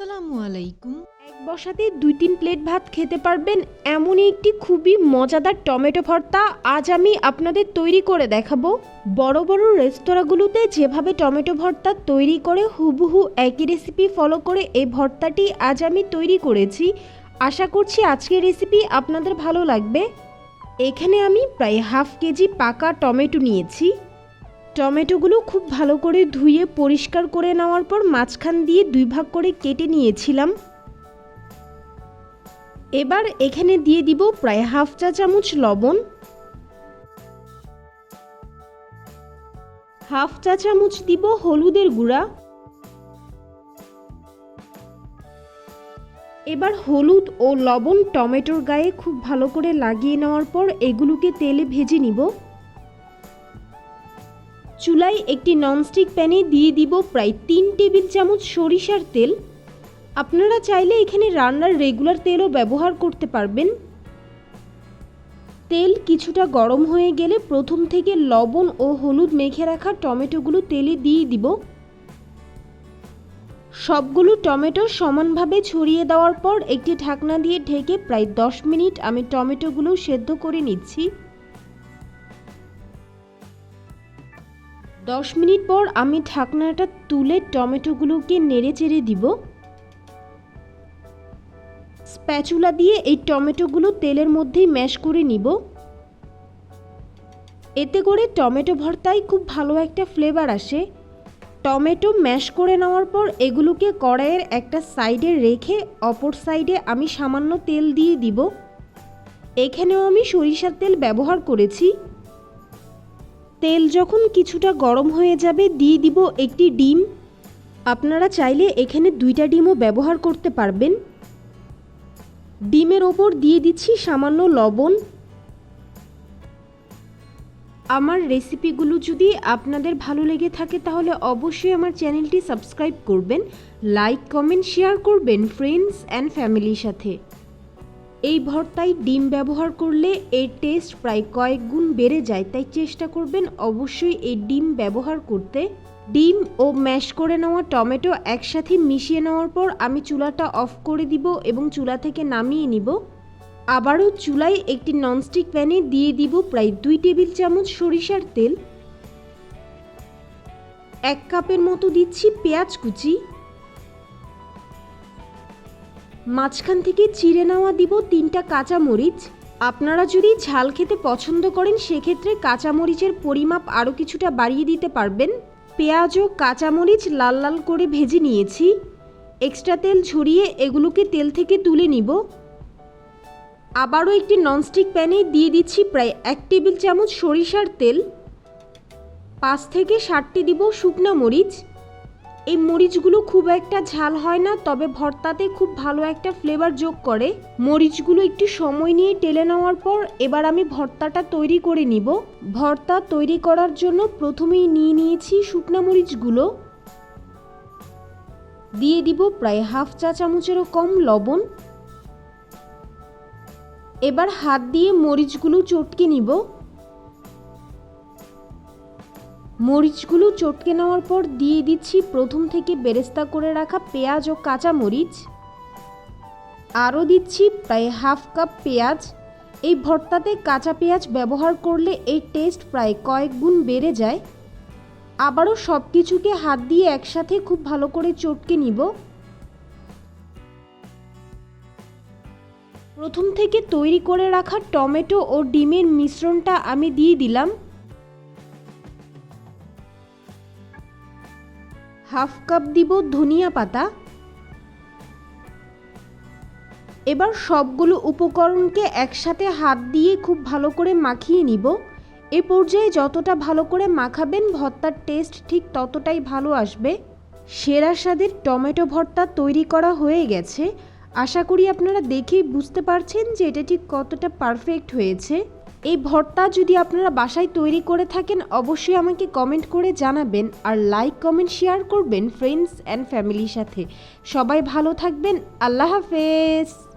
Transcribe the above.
আসসালামু আলাইকুম। এক বসাতে দুই তিন প্লেট ভাত খেতে পারবেন, এমনই একটি খুবই মজাদার টমেটো ভর্তা আজ আমি আপনাদের তৈরি করে দেখাবো। বড় বড় রেস্তোরাঁগুলোতে যেভাবে টমেটো ভর্তা তৈরি করে হুবহু একই রেসিপি ফলো করে এই ভর্তাটি আজ আমি তৈরি করেছি। আশা করছি আজকের রেসিপি আপনাদের ভালো লাগবে। এখানে আমি প্রায় হাফ কেজি পাকা টমেটো নিয়েছি। টমেটোগুলো খুব ভালো করে ধুয়ে পরিষ্কার করে নেওয়ার পর মাঝখান দিয়ে দুই ভাগ করে কেটে নিয়েছিলাম। এবার এখানে দিয়ে দিব প্রায় হাফ চা চামচ লবণ। হাফ চা চামচ দিব হলুদের গুঁড়া। এবার হলুদ ও লবণ টমেটোর গায়ে খুব ভালো করে লাগিয়ে নেওয়ার পর এগুলোকে তেলে ভেজে নিব। চুলায় একটি ননস্টিক প্যানে দিয়ে দিব প্রায় তিন টেবিল চামচ সরিষার তেল। আপনারা চাইলে এখানে রান্নার রেগুলার তেলও ব্যবহার করতে পারবেন। তেল কিছুটা গরম হয়ে গেলে প্রথম থেকে লবণ ও হলুদ মেখে রাখা টমেটোগুলো তেলে দিয়ে দিব। সবগুলো টমেটো সমানভাবে ছড়িয়ে দেওয়ার পর একটি ঢাকনা দিয়ে ঢেকে প্রায় দশ মিনিট আমি টমেটোগুলো সেদ্ধ করে নিচ্ছি। দশ মিনিট পর আমি ঢাকনাটা তুলে টমেটোগুলোকে নেড়ে চেড়ে দিব। স্প্যাচুলা দিয়ে এই টমেটোগুলো তেলের মধ্যেই ম্যাশ করে নিব। এতে করে টমেটো ভর্তায় খুব ভালো একটা ফ্লেভার আসে। টমেটো ম্যাশ করে নেওয়ার পর এগুলোকে কড়াইয়ের একটা সাইডে রেখে অপর সাইডে আমি সামান্য তেল দিয়ে দিব। এখানেও আমি সরিষার তেল ব্যবহার করেছি। তেল যখন কিছুটা গরম হয়ে যাবে, দিয়ে দিব একটি ডিম। আপনারা চাইলে এখানে দুইটা ডিমও ব্যবহার করতে পারবেন। ডিমের ওপর দিয়ে দিচ্ছি সামান্য লবণ। আমার রেসিপিগুলো যদি আপনাদের ভালো লেগে থাকে, তাহলে অবশ্যই আমার চ্যানেলটি সাবস্ক্রাইব করবেন, লাইক, কমেন্ট, শেয়ার করবেন ফ্রেন্ডস অ্যান্ড ফ্যামিলির সাথে। এই ভর্তায় ডিম ব্যবহার করলে এর টেস্ট প্রায় কয়েক গুণ বেড়ে যায়, তাই চেষ্টা করবেন অবশ্যই এই ডিম ব্যবহার করতে। ডিম ও ম্যাশ করে নেওয়া টমেটো একসাথে মিশিয়ে নেওয়ার পর আমি চুলাটা অফ করে দিব এবং চুলা থেকে নামিয়ে নিব। আবারও চুলায় একটি ননস্টিক প্যানে দিয়ে দিব প্রায় দুই টেবিল চামচ সরিষার তেল। এক কাপের মতো দিচ্ছি পেঁয়াজ কুচি। মাঝখান থেকে চিড়ে নেওয়া দিব তিনটা কাঁচা মরিচ আপনারা যদি ঝাল খেতে পছন্দ করেন, সেক্ষেত্রে কাঁচামরিচের পরিমাপ আরও কিছুটা বাড়িয়ে দিতে পারবেন। পেঁয়াজ ও কাঁচামরিচ লাল লাল করে ভেজে নিয়েছি। এক্সট্রা তেল ঝরিয়ে এগুলোকে তেল থেকে তুলে নিব। আবারও একটি ননস্টিক প্যানে দিয়ে দিচ্ছি প্রায় এক টেবিল চামচ সরিষার তেল। পাঁচ থেকে ষাটটি দিব শুকনা মরিচ। এই মরিচগুলো খুব একটা ঝাল হয় না, তবে ভর্তাতে খুব ভালো একটা ফ্লেভার যোগ করে। মরিচগুলো একটু সময় নিয়ে টেলে নেওয়ার পর এবার আমি ভর্তাটা তৈরি করে নিব। ভর্তা তৈরি করার জন্য প্রথমেই নিয়ে নিয়েছি শুকনা মরিচগুলো। দিয়ে দিব প্রায় হাফ চা চামচেরও কম লবণ। এবার হাত দিয়ে মরিচগুলো চটকে নিব। মরিচগুলো চটকে নেওয়ার পর দিয়ে দিচ্ছি প্রথম থেকে বেরেস্তা করে রাখা পেঁয়াজ ও কাঁচা মরিচ। আরও দিচ্ছি প্রায় হাফ কাপ পেঁয়াজ। এই ভর্তাতে কাঁচা পেঁয়াজ ব্যবহার করলে এই টেস্ট প্রায় কয়েক গুণ বেড়ে যায়। আবারও সব কিছুকে হাত দিয়ে একসাথে খুব ভালো করে চটকে নিব। প্রথম থেকে তৈরি করে রাখা টমেটো ও ডিমের মিশ্রণটা আমি দিয়ে দিলাম। হাফ কাপ দিব ধনিয়া পাতা। এবার সবগুলো উপকরণকে একসাথে হাত দিয়ে খুব ভালো করে মাখিয়ে নিব। এ পর্যায়ে যতটা ভালো করে মাখাবেন, ভর্তার টেস্ট ঠিক ততটাই ভালো আসবে। সেরা স্বাদের টমেটো ভর্তা তৈরি করা হয়ে গেছে। আশা করি আপনারা দেখেই বুঝতে পারছেন যে এটা ঠিক কতটা পারফেক্ট হয়েছে। এই ভর্তা যদি আপনারা বাসায় তৈরি করে থাকেন, অবশ্যই আমাকে কমেন্ট করে জানাবেন আর লাইক কমেন্ট শেয়ার করবেন ফ্রেন্ডস অ্যান্ড ফ্যামিলির সাথে। সবাই ভালো থাকবেন, আল্লাহ হাফেজ।